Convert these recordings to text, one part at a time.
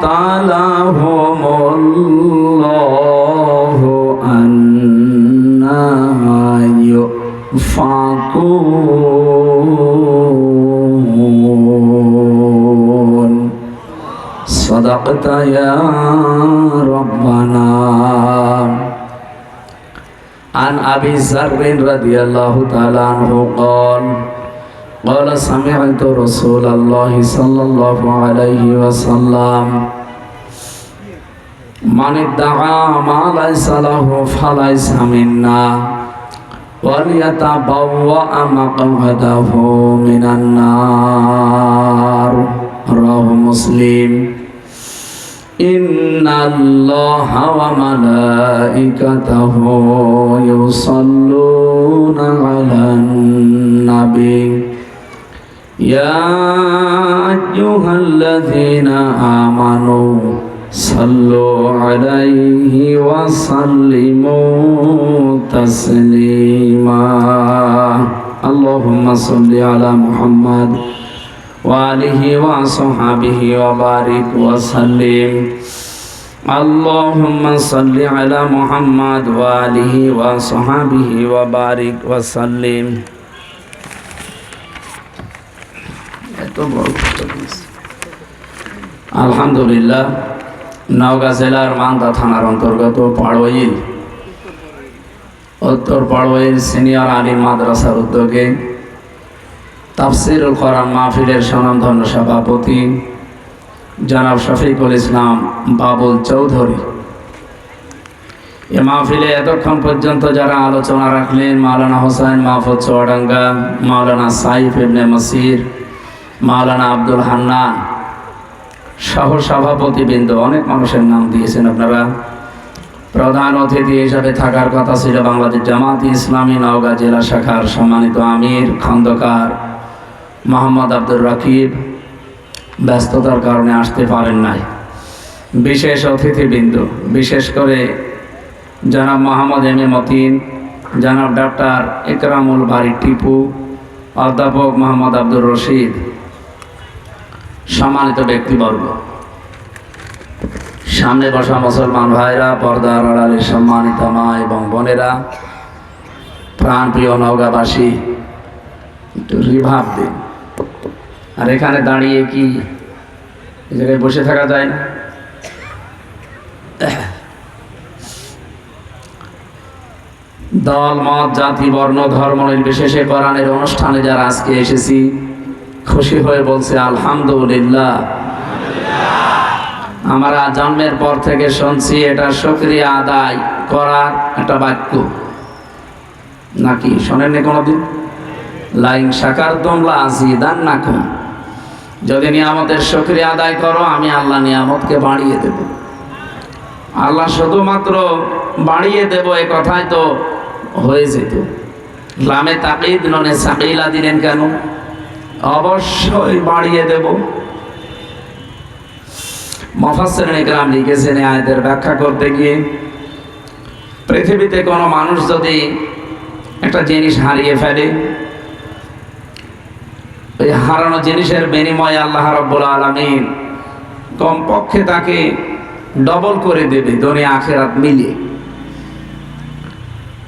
قاتلهم الله أنا يؤفكون صدقت يا ربنا عن أبي ذر رضي الله تعالى عنه قال قال سمعت رسول الله صلى الله عليه وسلم من ادعى ما ليس له فليس منا وليتبوأ مقعده من النار. رواه مسلم. إن الله وملائكته يصلون على النبي. يا أيها الذين آمنوا صلوا عليه وسلموا تسليما. اللهم صل على محمد وآله وصحبه وبارك وسلم. اللهم صل على محمد وآله وصحبه وبارك وسلم. এত বড়। আলহামদুলিল্লাহ, নওগাঁ জেলার মান্দা থানার অন্তর্গত পাড়োইল উত্তর পাড়োইল সিনিয়র আলী মাদ্রাসার উদ্যোগে তাফসিরুল কোরআন মাহফিলের স্বনামধন্য সভাপতি জনাব শফিকুল ইসলাম বাবুল চৌধুরী এ মাহফিলে এতক্ষণ পর্যন্ত যারা আলোচনা রাখলেন, মাওলানা হোসেন মাহফুজ চুয়াডাঙ্গা, মাওলানা সাইফ ইবনে মসির মাওলানা আব্দুল হান্নান সহ সভাপতিবৃন্দ অনেক মানুষের নাম দিয়েছেন আপনারা। প্রধান অতিথি হিসাবে থাকার কথা ছিল বাংলাদেশ জামাত ইসলামী নওগাঁ জেলা শাখার সম্মানিত আমির, খন্দকার মোহাম্মদ আব্দুর রাকিব। ব্যস্ততার কারণে আসতে পারেন নাই। বিশেষ অতিথিবৃন্দ, বিশেষ করে জনাব মোহাম্মদ এম এ মতিন, জনাব ডাক্তার একরামুল বাড়ি টিপু, অধ্যাপক মোহাম্মদ আব্দুর রশিদ সম্মানিত ব্যক্তিবর্গ। সামনে বসা মুসলমান ভাইরা, পর্দার আড়ালে সম্মানিত মা এবং বোনেরা, প্রাণপ্রিয় নওগাঁবাসী, একটু রিভাব দিন। আর এখানে দাঁড়িয়ে কি জায়গায় বসে থাকা যায়? না দল, মত, জাতি, বর্ণ, ধর্ম, নির্বিশেষে কোরআনের অনুষ্ঠানে যারা আজকে এসেছি খুশি হয়ে বলছে, আলহামদুলিল্লাহ। আমরা জন্মের পর থেকে শুনছি, এটা সক্রিয় আদায় করার একটা বাক্য। নাকি শোনেননি কোনোদিন? লাইন শাকার তোমলা আসি দান না কম যদি নিয়ামতের সক্রিয় আদায় করো, আমি আল্লাহ নিয়ামতকে বাড়িয়ে দেব। আল্লাহ শুধুমাত্র বাড়িয়ে দেব, এ কথাই তো হয়ে যেত। লামে তাকিদ, ননে সাকিলা দিলেন কেন? অবশ্যই বাড়িয়ে দেব। মফাসের গ্রাম লিখেছেন এই আয়াতের ব্যাখ্যা করতে গিয়ে, পৃথিবীতে কোনো মানুষ যদি একটা জিনিস হারিয়ে ফেলে, ওই হারানো জিনিসের বিনিময়ে আল্লাহ রব্বুল আলমিন কমপক্ষে তাকে ডবল করে দেবে দুনিয়া আখেরাত মিলিয়ে।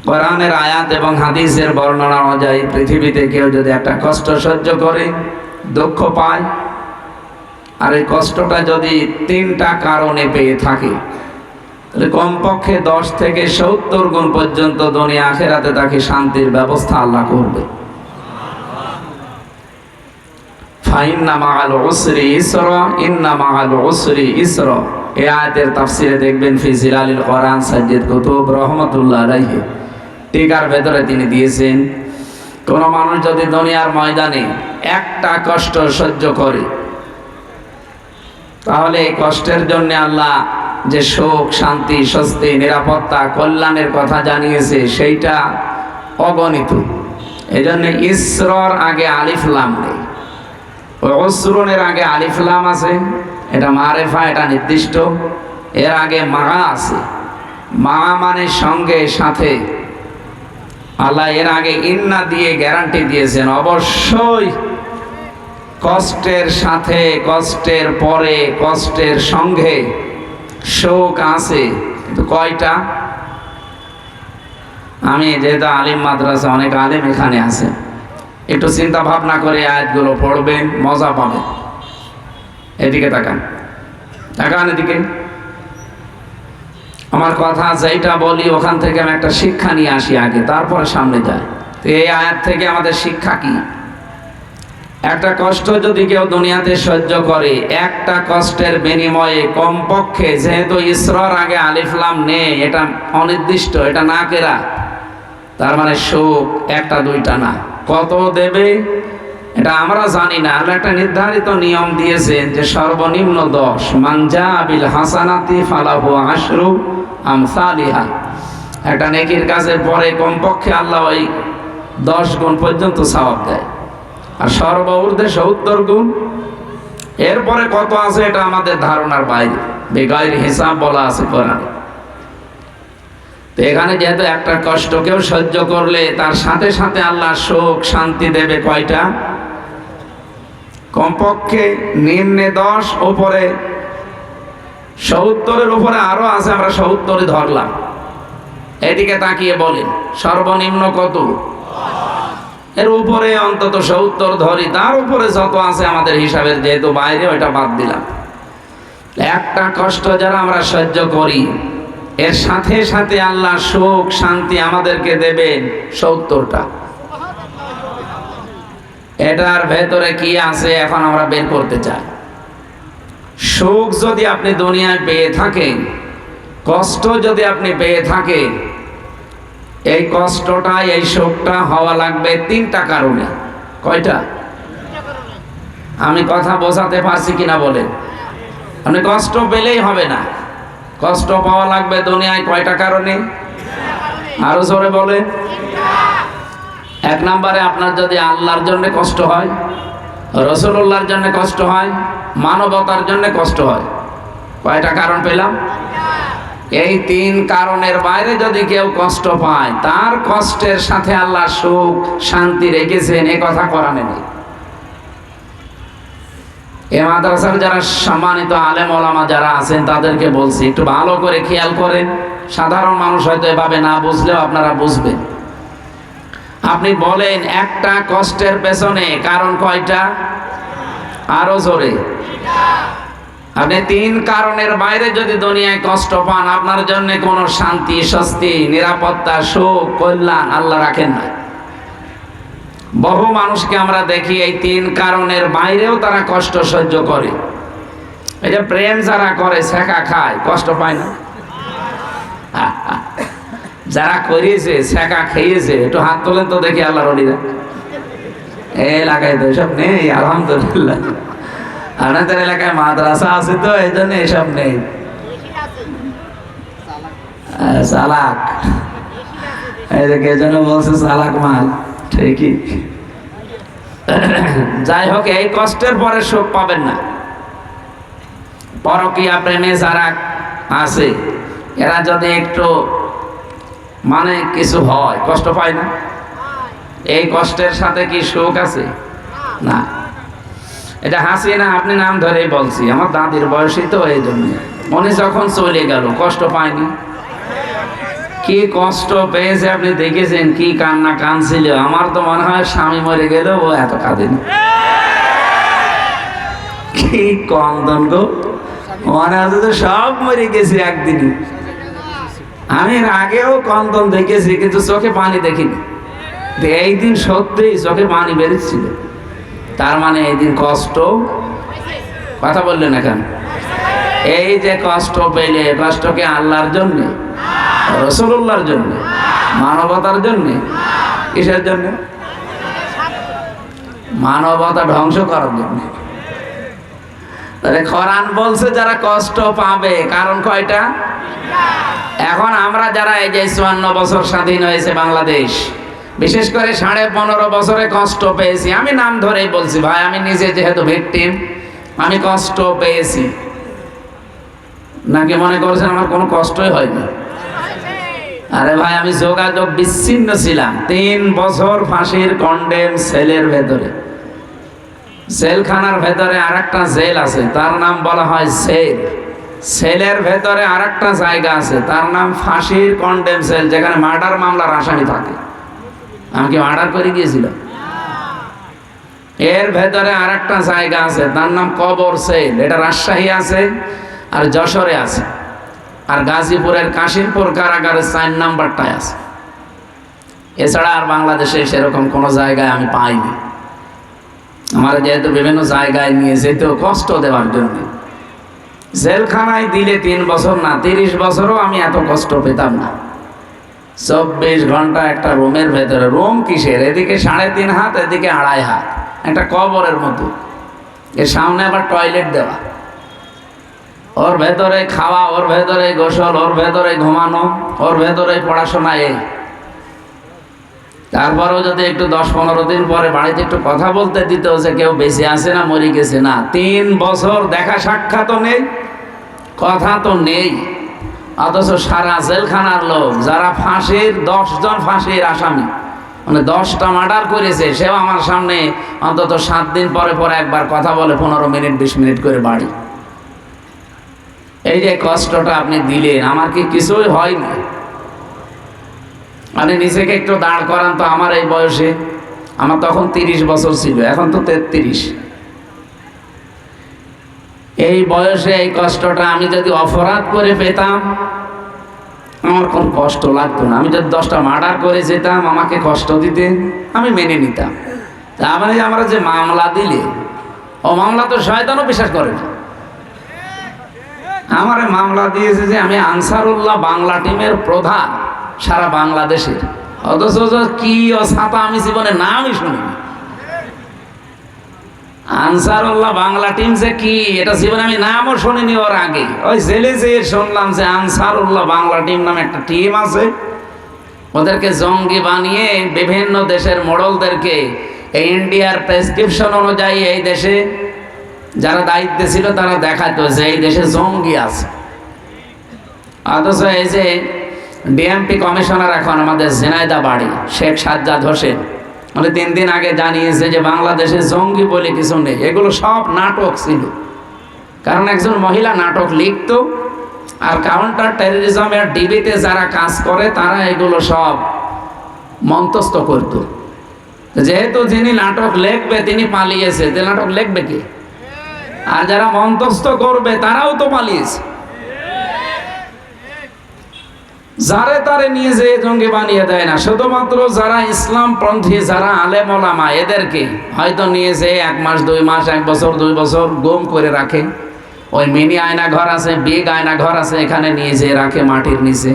কোরআনের আয়াত এবং হাদিসের বর্ণনা অনুযায়ী পৃথিবীতে কেউ যদি একটা কষ্ট সহ্য করে, দুঃখ পায়, আর এই কষ্টটা যদি তিনটা কারণে পেয়ে থাকে, তাহলে কমপক্ষে দশ থেকে সত্তর গুণ পর্যন্ত দুনিয়া আখেরাতে তাকে শান্তির ব্যবস্থা আল্লাহ করবে। দেখবেন, ফি জিলালিল কোরআন সাজ্জিদ কুতুব রহমতুল্লাহ আলাইহি। টিকার ভেতরে তিনি দিয়েছেন। কোন মানুষ যদি দুনিয়ার ময়দানে একটা কষ্ট সহ্য করে, তাহলে এই কষ্টের জন্য আল্লাহ যে সুখ, শান্তি, স্বস্তি, নিরাপত্তা, কল্যাণের কথা জানিয়েছে, সেইটা অগণিত। এই জন্য ইসরর আগে আলিফলাম নেই। অসুরনের আগে আলিফলাম আছে, এটা মারেফা, এটা নির্দিষ্ট। এর আগে মা আছে। মা মানে সঙ্গে, সাথে আল্লাহ এর আগে ইন্না দিয়ে গ্যারান্টি দিয়েছেন। অবশ্যই কষ্টের সাথে, কষ্টের পরে, কষ্টের সঙ্গে শোক আছে। কিন্তু কয়টা? আমি যেহেতু আলিম মাদ্রাসা, অনেক আলিম এখানে আছে। একটু চিন্তা ভাবনা করে আয়াতগুলো পড়বেন, মজা পাবেন। এদিকে তাকান। তাকান এদিকে। আমার কথা যেটা বলি, ওখান থেকে আমি একটা শিক্ষা নিয়ে আসি আগে, তারপরে সামনে যাই। তো এই আয়াত থেকে আমাদের শিক্ষা কি? একটা কষ্ট যদি কেউ দুনিয়াতে সহ্য করে, একটা কষ্টের বিনিময়ে কমপক্ষে যেহেতু ইসরর আগে আলিফলাম নেই, এটা অনির্দিষ্ট, এটা না কেরা? তার মানে সুখ একটা দুইটা না। কত দেবে? এটা আমরা জানি না, আল্লাহ একটা নির্ধারিত নিয়ম দিয়েছেন যে সর্বনিম্ন দশ মানজা আবিল হাসানাতি ফালাহু আশরু আমসালিহা। একটা নেকির কাছে পরে কমপক্ষে আল্লাহ ওই দশ গুণ পর্যন্ত সওয়াব দেয়। আর সর্বঊর্ধ্বে সত্তর গুণ, এরপরে কত আছে এটা আমাদের ধারণার বাইরে। বেগায়ের হিসাব বলা আছে কোরআনে। তো এখানে যেহেতু একটা কষ্টকেও সহ্য করলে তার সাথে সাথে আল্লাহ সুখ শান্তি দেবে কয়টা? কমপক্ষে নিম্নে দশ ওপরে সত্তরের উপরে আরও আছে, আমরা সত্তরে ধরলাম। এদিকে তাকিয়ে বলেন, সর্বনিম্ন কত? এর উপরে অন্তত সত্তর ধরি, তার উপরে যত আছে আমাদের হিসাবের যেহেতু বাইরে, ওইটা বাদ দিলাম। একটা কষ্ট যারা আমরা সহ্য করি, এর সাথে সাথে আল্লাহ সুখ শান্তি আমাদেরকে দেবেন সত্তরটা। এটার ভেতরে কি আছে এখন আমরা বের করতে চাই। সুখ যদি আপনি দুনিয়ায় পেয়ে থাকেন, কষ্ট যদি আপনি পেয়ে থাকেন, এই কষ্টটা, এই শোকটা হওয়া লাগবে তিনটা কারণে। কয়টা? আমি কথা বোঝাতে পারছি কিনা বলেন? আপনি কষ্ট পেলেই হবে না। কষ্ট পাওয়া লাগবে দুনিয়ায় কয়টা কারণে? আরও জোরে বলে এক নম্বরে আপনার যদি আল্লাহর জন্য কষ্ট হয়, রসুল্লাহর জন্য কষ্ট হয়, মানবতার জন্য কষ্ট হয়। কয়টা কারণ পেলাম? এই তিন কারণের বাইরে যদি কেউ কষ্ট পায়, তার কষ্টের সাথে আল্লাহ সুখ, শান্তি রেখেছেন, এ কথা করানে নেই। এ মাদ্রাসার যারা সম্মানিত আলেম ওলামা যারা আছেন, তাদেরকে বলছি, একটু ভালো করে খেয়াল করেন। সাধারণ মানুষ হয়তো এভাবে না বুঝলেও আপনারা বুঝবেন। আপনি বলেন একটা কষ্টের পেছনে কারণ কয়টা? আরও জোরে। আপনি তিন কারণের বাইরে যদি দুনিয়ায় কষ্ট পান, আপনার জন্য কোনো শান্তি, স্বস্তি, নিরাপত্তা, সুখ, কল্যাণ আল্লাহ রাখেন না। বহু মানুষকে আমরা দেখি এই তিন কারণের বাইরেও তারা কষ্ট সহ্য করে। এই যে প্রেম যারা করে, শেখা খায়, কষ্ট পায় না? যারা করিয়েছে শেখা খেয়েছে, একটু হাত তোলেন তো দেখি আল্লাহ রলিরা এ এলাকায় তো, এসব নেই, আলহামদুলিল্লাহ। আপনাদের এলাকায় মাদ্রাসা আছে তো, এই জন্য এসব নেই। এই বলছে, চালাক মাল, ঠিকই। যাই হোক, এই কষ্টের পরে সুখ পাবেন না। পরকিয়া প্রেমে যারা আছে, এরা যদি একটু মানে কিছু হয়, কষ্ট পায় না? এই কষ্টের সাথে কি সুখ আছে? না। এটা হাসি না, আপনি নাম ধরেই বলছি, আমার দাদির বয়সী তো এই জন্য মনে যখন চলে গেল, কষ্ট পায়নি? কি কষ্ট পেয়েছে আপনি দেখেছেন? কি কান্না কানছিল? আমার তো মনে হয় স্বামী মরে গেল ও এত কাঁদেনি। কি কন্দন গো। মনে হচ্ছে তো সব মরে গেছে একদিনই। আমি আগেও কন্দন দেখেছি, কিন্তু চোখে পানি দেখিনি। এই দিন সত্যিই চোখে পানি বেরোচ্ছিল তার মানে এই দিন কষ্ট। কথা বললেন এখন এই যে কষ্ট পেলে কষ্টকে আল্লাহর জন্যে? রসুল্লাহর জন্য? মানবতার জন্য? কিসের জন্য? মানবতা ধ্বংস করার জন্য। তাহলে খরান বলছে, যারা কষ্ট পাবে, কারণ কয়টা? এখন আমরা যারা এই যে চুয়ান্ন বছর স্বাধীন হয়েছে বাংলাদেশ, বিশেষ করে সাড়ে পনেরো বছরে কষ্ট পেয়েছি, আমি নাম ধরেই বলছি ভাই, আমি নিজে যেহেতু ভিকটিম, আমি কষ্ট পেয়েছি। নাকি মনে করছেন আমার কোনো কষ্টই হয়নি? আরে ভাই, আমি যোগাযোগ বিচ্ছিন্ন ছিলাম তিন বছর ফাঁসির কন্ডেম সেলের ভেতরে। জেলখানার ভেতরে আর একটা জেল আছে, তার নাম বলা হয় সেল সেলের ভেতরে আর একটা জায়গা আছে, তার নাম ফাঁসির কন্ডেম সেল যেখানে মার্ডার মামলার আসামি থাকে। আমি কি মার্ডার করে গিয়েছিলাম এর ভেতরে আর একটা জায়গা আছে, তার নাম কবর সেল। এটা রাজশাহী আছে আর যশোরে আছে। আর গাজীপুরের কাশিমপুর কারাগারের সাইন নাম্বারটায় আছে। এছাড়া আর বাংলাদেশে সেরকম কোনো জায়গায় আমি পাইনি। আমার যেহেতু বিভিন্ন জায়গায় নিয়ে যেতেও কষ্ট দেওয়ার জন্য। জেলখানায় দিলে তিন বছর না, তিরিশ বছরও আমি এত কষ্ট পেতাম না। চব্বিশ ঘণ্টা একটা রুমের ভেতরে, রুম কিসের? এদিকে সাড়ে তিন হাত, এদিকে আড়াই হাত। একটা কবরের মতো। এর সামনে আবার টয়লেট দেওয়া। ওর ভেতরে খাওয়া, ওর ভেতরে গোসল, ওর ভেতরে ঘুমানো, ওর ভেতরে পড়াশোনা এই তারপরেও যদি একটু দশ পনেরো দিন পরে বাড়িতে একটু কথা বলতে দিত যে কেউ বেঁচে আছে না, মরে গেছে না, তিন বছর দেখা সাক্ষাৎও নেই, কথা তো নেই। অথচ সারা জেলখানার লোক, যারা ফাঁসির, দশজন ফাঁসির আসামি মানে দশটা মার্ডার করেছে, সেও আমার সামনে অন্তত সাত দিন পরে পরে একবার কথা বলে পনেরো মিনিট, বিশ মিনিট করে বাড়ি। এই যে কষ্টটা আপনি দিলেন, আমার কি কিছুই হয়নি। মানে নিজেকে একটু দাঁড় করান তো আমার এই বয়সে। আমার তখন তিরিশ বছর ছিল, এখন তো তেত্রিশ। এই বয়সে এই কষ্টটা আমি যদি অপরাধ করে পেতাম, আমার কোনো কষ্ট লাগতো না। আমি যদি দশটা মার্ডার করে যেতাম, আমাকে কষ্ট দিতে আমি মেনে নিতাম। তা মানে আমরা যে মামলা দিলে, ও মামলা তো শয়তানও বিশ্বাস করে না। আমার মামলা দিয়েছে যে আমি আনসারুল্লাহ বাংলা টিমের প্রধান। সারা বাংলাদেশের অথচ কি ছাতা আমি জীবনে নামই শুনিনি। আনসারুল্লাহ বাংলা টিম যে কি, এটা জীবনে আমি নামও শুনিনি ওর আগে। ওই জেলে যে শুনলাম যে আনসারুল্লাহ বাংলা টিম নামে একটা টিম আছে। ওদেরকে জঙ্গি বানিয়ে বিভিন্ন দেশের মোড়লদেরকে এই ইন্ডিয়ার প্রেসক্রিপশন অনুযায়ী এই দেশে যারা দায়িত্বে ছিল তারা দেখাতো যে এই দেশে জঙ্গি আছে। অথচ এই যে ডিএমপি কমিশনার এখন আমাদের জেনাইদা বাড়ি, শেখ সাজ্জাদ হোসেন। মানে তিন দিন আগে জানিয়েছে যে বাংলাদেশে জঙ্গি বলে কিছু নেই। এগুলো সব নাটক ছিল। কারণ একজন মহিলা নাটক লিখত আর কাউন্টার টেরোরিজমের ডিবিতে যারা কাজ করে, তারা এগুলো সব মন্তস্থ করত। যেহেতু যিনি নাটক লিখবে, তিনি পালিয়েছে। যে নাটক লিখবে কি? আর যারা মন্তস্থ করবে, তারাও তো পালিয়েছে। যারে তারে নিয়ে যে জঙ্গি বানিয়ে দেয় না, শুধুমাত্র যারা ইসলাম পন্থী, যারা আলেম ওলামা, এদেরকে হয়তো নিয়ে যে এক মাস, দুই মাস, এক বছর, দুই বছর গুম করে রাখে। ওই মিনি আয়না ঘর আছে, বিগ আয়না ঘর আছে, এখানে নিয়ে যে রাখে মাটির নিচে।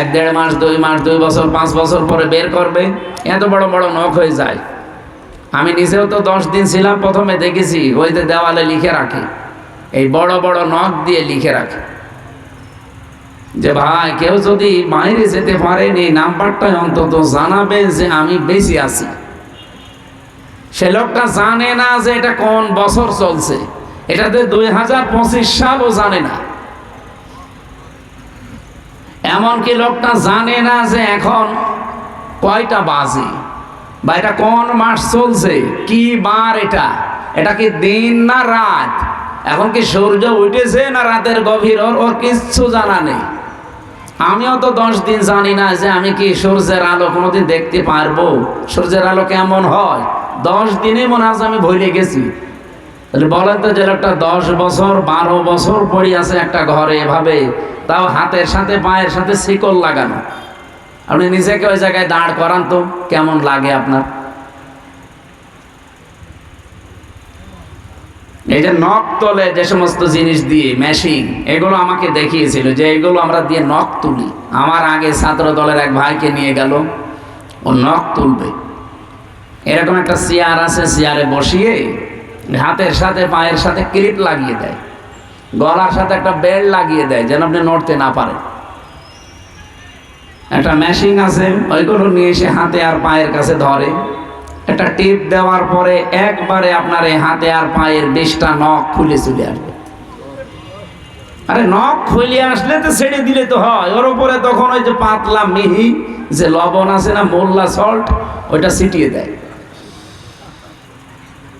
এক দেড় মাস, দুই মাস, দুই বছর, পাঁচ বছর পরে বের করবে, এত বড় বড় নখ হয়ে যায়। আমি নিজেও তো দশ দিন ছিলাম, প্রথমে দেখেছি, ওই যে দেওয়ালে লিখে রাখে। এই বড় বড় নখ দিয়ে লিখে রাখে। যে ভাই, কেউ যদি বাইরে যেতে পারেনি নাম্বারটা অন্তত জানাবে যে আমি বেশি আছি। সে লোকটা জানে না যে এটা কোন বছর চলছে। এটাতে দুই হাজার পঁচিশ সালও জানে না। এমনকি লোকটা জানে না যে এখন কয়টা বাজে বা এটা কোন মাস চলছে, কি বার এটা এটা কি দিন না রাত? এখন কি সূর্য উঠেছে না রাতের গভীর? ওর কিচ্ছু জানা নেই। আমিও তো দশ দিন জানি না যে আমি কি সূর্যের আলো কোনোদিন দেখতে পারব। সূর্যের আলো কেমন হয়? দশ দিনে মনে আছে আমি ভুলে গেছি। বলেন তো যে একটা দশ বছর, বারো বছর পড়ে আছে একটা ঘরে এভাবে, তাও হাতের সাথে, পায়ের সাথে শিকল লাগানো। আপনি নিজেকে ওই জায়গায় দাঁড় করান তো, কেমন লাগে আপনার? এই যে নখ তোলে যে সমস্ত জিনিস দিয়ে মেশিন এগুলো আমাকে দেখিয়েছিল যে এগুলো আমরা দিয়ে নখ তুলি। আমার আগে ছাত্র দলের এক ভাইকে নিয়ে গেল, ও নখ তুলবে। এরকম একটা চেয়ার আছে, চেয়ারে বসিয়ে হাতের সাথে, পায়ের সাথে ক্লিপ লাগিয়ে দেয়। গলার সাথে একটা বেল্ট লাগিয়ে দেয়, যেন আপনি নড়তে না পারেন। একটা মেশিন আছে, ওইগুলো নিয়ে এসে হাতে আর পায়ের কাছে ধরে। একটা টিপ দেওয়ার পরে একবারে আপনার এই হাতে আর পায়ের বিশটা নখ খুলে চলে আসবে। আরে নখ খুলে আসলে তো ছেড়ে দিলে তো হয়। ওর উপরে তখন ওই যে পাতলা মিহি, যে লবণ আছে না, মোল্লা সল্ট, ওইটা ছিটিয়ে দেয়।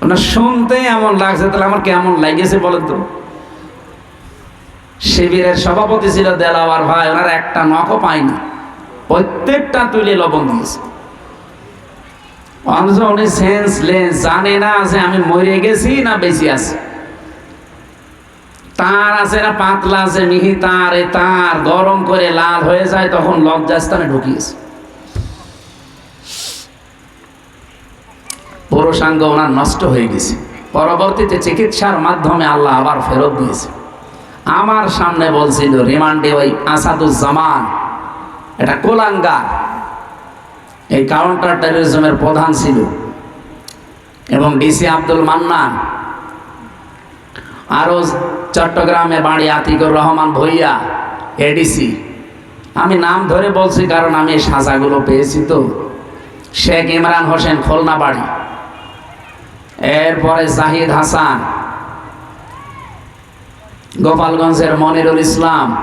ওনার শুনতে এমন লাগছে, তাহলে আমার কেমন লাগেছে বলেন তো? শিবিরের সভাপতি ছিল দেলাওয়ার ভাই, ওনার একটা নখও পায়নি। প্রত্যেকটা তুলে লবণ দিয়েছে। অথচ উনি সেন্সলেস জানে না যে আমি মরে গেছি না বেশি আছি। তার আছে না পাতলা আছে মিহি, তার এ তার গরম করে লাল হয়ে যায়, তখন লজ্জাস্থানে ঢুকিয়েছে। পুরুষাঙ্গ ওনার নষ্ট হয়ে গেছে। পরবর্তীতে চিকিৎসার মাধ্যমে আল্লাহ আবার ফেরত দিয়েছে। আমার সামনে বলছিল, রিমান্ডে ওই আসাদুজ্জামান, এটা কোলাঙ্গা এই কাউন্টার টেরোরিজমের প্রধান ছিল এবং ডিসি আব্দুল মান্নান আরও চট্টগ্রামে বাড়ি আতিকুর রহমান ভইয়া, এডিসি। আমি নাম ধরে বলছি কারণ আমি এই সাজাগুলো পেয়েছি তো। শেখ ইমরান হোসেন খুলনা বাড়ি। এরপরে জাহিদ হাসান। গোপালগঞ্জের মনিরুল ইসলাম।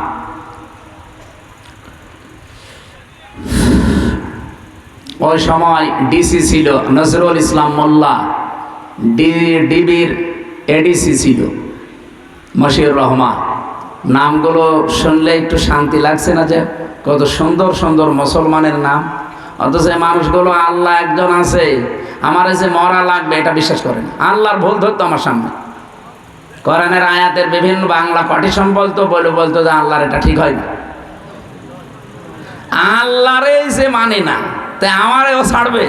ওই সময় ডিসি ছিল, নজরুল ইসলাম মোল্লা ডিবির এডিসি ছিল, মশিউর রহমান। নামগুলো শুনলে একটু শান্তি লাগছে না যে, কত সুন্দর সুন্দর মুসলমানের নাম। অথচ মানুষগুলো আল্লাহ একজন আছে, আমার যে মরা লাগবে, এটা বিশ্বাস করেন আল্লাহর ভুল ধরতো আমার সামনে। কোরআনের আয়াতের বিভিন্ন বাংলা কটিশন বলতো বলে বলতো যে আল্লাহর এটা ঠিক হয় না। আল্লাহরে যে মানে না তাই আমারেও ছাড়বে।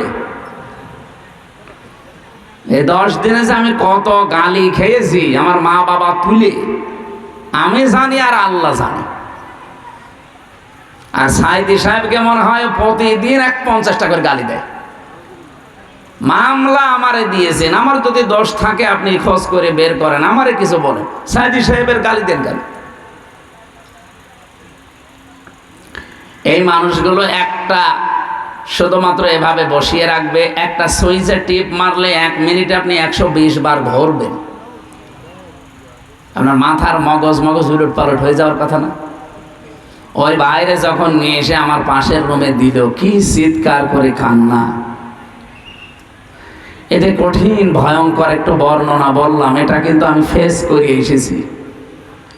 এই দশ দিনে যে আমি কত গালি খেয়েছি আমার মা বাবা তুলে, আমি জানি আর আল্লাহ জানি। আর সাইদি সাহেবকে মনে হয় প্রতিদিন এক পঞ্চাশটা করে গালি দেয়। মামলা আমারে দিয়েছেন, আমার যদি দোষ থাকে আপনি খোঁজ করে বের করেন, আমারে কিছু বলেন। সাইদি সাহেবের গালি দেন গালি এই মানুষগুলো একটা শুধুমাত্র এভাবে বসিয়ে রাখবে, একটা সুইচে টিপ মারলে এক মিনিটে আপনি একশো বিশ বার ঘুরবেন। আপনার মাথার মগজ মগজ উলট পালট হয়ে যাওয়ার কথা না? ওই বাইরে যখন নিয়ে এসে আমার পাশের রুমে দিল, কি চিৎকার করে কান্না। এটা কঠিন, ভয়ঙ্কর একটু বর্ণনা বললাম, এটা কিন্তু আমি ফেস করে এসেছি।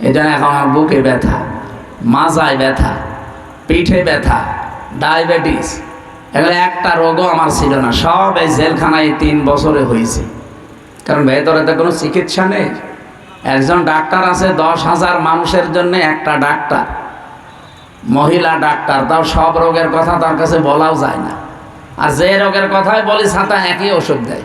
এটা এখন আমার বুকে ব্যথা, মাজায় ব্যথা, পিঠে ব্যথা ডায়াবেটিস এগুলো একটা রোগও আমার ছিল না। সব এই জেলখানায় তিন বছরে হয়েছে। কারণ ভেতরে তো কোনো চিকিৎসা নেই। একজন ডাক্তার আছে দশ হাজার মানুষের জন্য একটা ডাক্তার। মহিলা ডাক্তার তাও সব রোগের কথা তার কাছে বলাও যায় না। আর যে রোগের কথাই বলি ছাতা একই ওষুধ দেয়।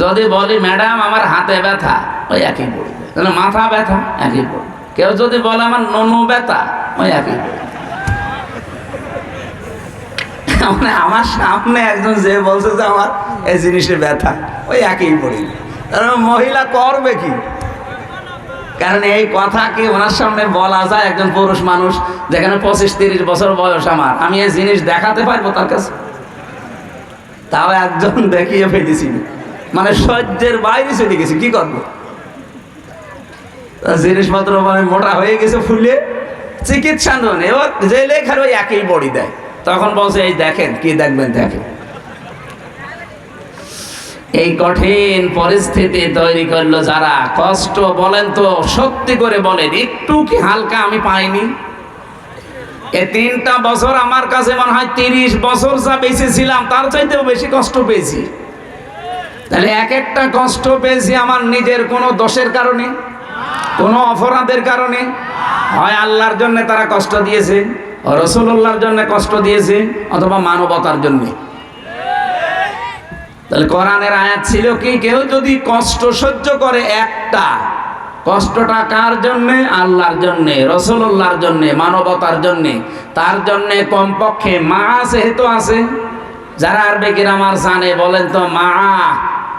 যদি বলি ম্যাডাম আমার হাতে ব্যথা ওই একই পড়বে মাথা ব্যথা একই পড়বে কেউ যদি বলে আমার ননু ব্যথা ওই একই পড়বে মানে আমার সামনে একজন যে বলছে যে আমার এই জিনিসের ব্যথা, ওই একই পড়ি কারণ মহিলা করবে কি? কারণ এই কথা কি ওনার সামনে বলা যায়? একজন পুরুষ মানুষ, যেখানে পঁচিশ, তিরিশ বছর বয়স আমার, আমি এই জিনিস দেখাতে পারব তার কাছে? তাও একজন দেখিয়ে ফেলেছি। মানে সহ্যের বাইরে চলে গেছি, কি করব? জিনিসপত্র মানে মোটা হয়ে গেছে ফুলে, চিকিৎসা নেই এবার যে লেখার ওই একই বড়ি দেয়। তখন বলছে, এই দেখেন, কি দেখবেন, দেখেন। এই কঠিন পরিস্থিতি তৈরি করল যারা। কষ্ট বলেন তো, সত্যি করে বলেন, একটু কি হালকা আমি পাইনি? এ তিনটা বছর আমার কাছে মনে হয় তিরিশ বছর যা বেঁচে ছিলাম, তার চাইতেও বেশি কষ্ট পেয়েছি। তাহলে এক একটা কষ্ট পেয়েছি আমার নিজের কোনো দোষের কারণে, কোনো অপরাধের কারণে? হয় আল্লাহর জন্য তারা কষ্ট দিয়েছে। রসুল্লাহর জন্য কষ্ট দিয়েছে অথবা মানবতার জন্যে। তাহলে কোরআনের আয়াত ছিল কি? কেউ যদি কষ্ট সহ্য করে একটা, কষ্টটা কার জন্যে? আল্লাহর জন্যে রসুল্লাহর জন্যে, মানবতার জন্যে। তার জন্যে কমপক্ষে মা সেহেতু আছে, যারা আরবে আমার জানে, বলেন তো মা,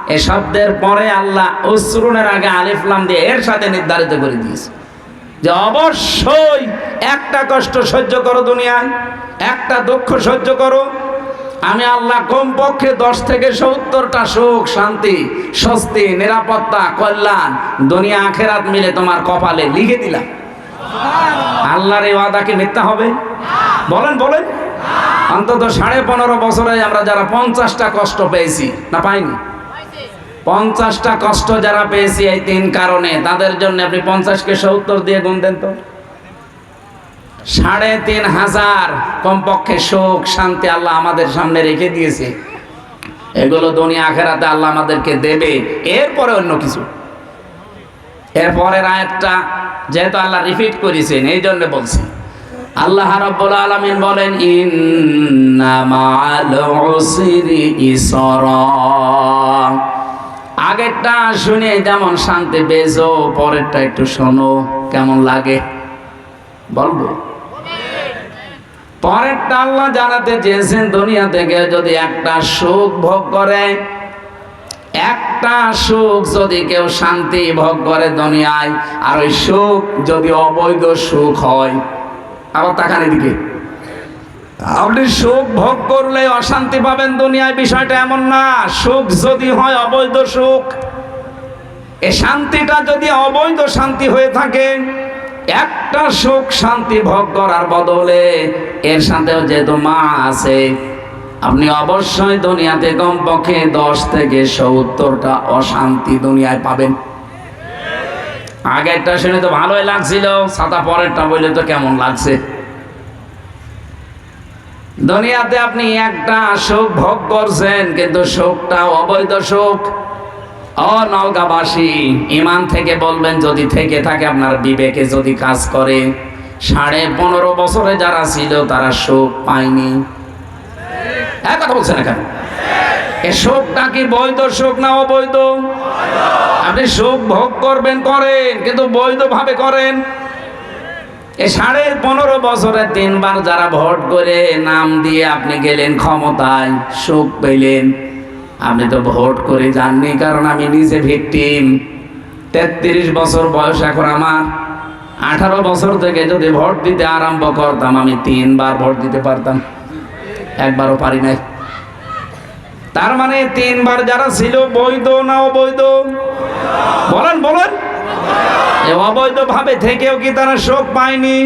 এ শব্দের পরে আল্লাহ উসরুনের আগে আলিফলাম দিয়ে এর সাথে নির্ধারিত করে দিয়েছে। যে অবশ্যই একটা কষ্ট সহ্য করো দুনিয়ায়, একটা দুঃখ সহ্য করো। আমি আল্লাহ কমপক্ষে দশ থেকে সত্তরটা সুখ, শান্তি, স্বস্তি, নিরাপত্তা, কল্যাণ, দুনিয়া, আখেরাত মিলে তোমার কপালে লিখে দিলাম। আল্লাহর এই ওয়াদা কি মিথ্যা হবে? বলেন বলেন। অন্তত সাড়ে পনেরো বছরে আমরা যারা পঞ্চাশটা কষ্ট পেয়েছি, না পাইনি? পঞ্চাশটা কষ্ট যারা পেয়েছি এই তিন কারণে, তাদের জন্য আপনি পঞ্চাশকে সত্তর দিয়ে গুণ দেন তো। সাড়ে তিন হাজার কমপক্ষে সুখ, শান্তি আল্লাহ আমাদের সামনে রেখে দিয়েছে। এগুলো দুনিয়া আখেরাতে আল্লাহ আমাদেরকে দেবে, এরপরে অন্য কিছু। এরপরের আয়াতটা যেহেতু আল্লাহ রিপিট করেছেন, এই জন্য বলছি। আল্লাহ রাব্বুল আলামিন বলেন ইন্না মা'আল উসরি ইসরা। আগেরটা শুনে যেমন শান্তি পেয়েছ, পরেরটা একটু শোনো কেমন লাগে। বলব? পরেরটা আল্লাহ জানাতে চেয়েছেন দুনিয়া থেকে যদি একটা সুখ ভোগ করে। একটা সুখ যদি কেউ শান্তি ভোগ করে দুনিয়ায়, আর ওই সুখ যদি অবৈধ সুখ হয়। আবার তাকান এদিকে। আপনি সুখ ভোগ করলে অশান্তি পাবেন, দুনিয়ায় বিষয়টা এমন না। সুখ যদি হয় অবৈধ সুখ। এ শান্তিটা যদি অবৈধ শান্তি হয়ে থাকে, একটা সুখ শান্তি ভোগ করার বদলে এর সাথেও যেহেতু মা আছে, আপনি অবশ্যই দুনিয়াতে কমপক্ষে দশ থেকে সত্তরটা অশান্তি দুনিয়ায় পাবেন। আগেরটা শুনে তো ভালোই লাগছিল সাদা পরেরটা বললে তো কেমন লাগছে। দুনিয়াতে আপনি একটা সুখ ভোগ করছেন, কিন্তু সুখটা অবৈধ সুখ। ও নওগাঁবাসী ইমান থেকে বলবেন, যদি থেকে থাকে আপনার বিবেকে যদি কাজ করে, সাড়ে পনেরো বছরে যারা ছিল তারা সুখ পায়নি। হ্যাঁ কথা বলছেন এখানে। এ সুখটা কি বৈধ সুখ না অবৈধ? আপনি সুখ ভোগ করবেন, করেন, কিন্তু বৈধভাবে করেন। এ সাড়ে পনেরো বছরে তিনবার যারা ভোট করে নাম দিয়ে আপনি গেলেন ক্ষমতায় সুখ পেলেন। আপনি তো ভোট করে যাননি, কারণ আমি নিজে ভিকটিম। তেত্রিশ বছর বয়স এখন আমার। আঠারো বছর থেকে যদি ভোট দিতে আরম্ভ করতাম, আমি তিনবার ভোট দিতে পারতাম। একবারও পারি নাই। তার মানে তিনবার যারা ছিল, বৈধ না অবৈধ? বলেন বলেন। এ অবৈধ ভাবে থেকেও কি তারা শোক পায়নি?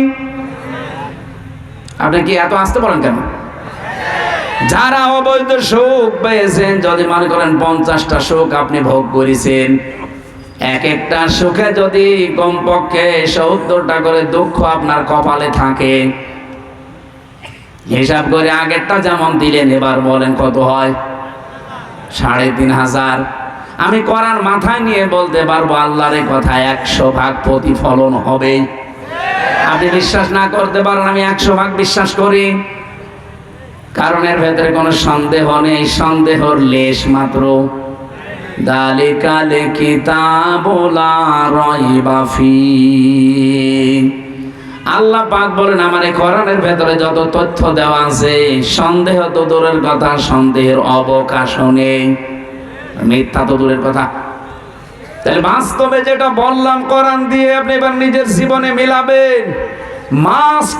আপনি কি এত আসতে পারেন কেন? যারা অবৈধ সুখ পেয়েছেন, যদি মনে করেন পঞ্চাশটা সুখ আপনি ভোগ করেছেন, এক একটা সুখে যদি কমপক্ষে সত্তরটা করে দুঃখ আপনার কপালে থাকে, হিসাব করে আগেরটা যেমন দিলেন, এবার বলেন কত হয়? সাড়ে তিন হাজার। আমি করার মাথায় নিয়ে বলতে পারব, আল্লাহর কথা একশো ভাগ প্রতিফলন হবে। আপনি বিশ্বাস না করতে পারেন, আমি একশো ভাগ বিশ্বাস করি। কারণের ভেতরে কোনো সন্দেহ নেই, সন্দেহর লেশ মাত্র। দালিকালে কিতাবলা রইবা ফি। আল্লাহ পাক বলেন, আমার এই কোরআনের ভেতরে যত তথ্য দেওয়া আছে, সন্দেহ তো দূরের কথা, সন্দেহের অবকাশ নেই। মিথ্যা তো দূরের কথা। তাহলে বাস্তবে যেটা বললাম, কোরআন দিয়ে আপনি এবার নিজের জীবনে মিলাবেন। মাস্ট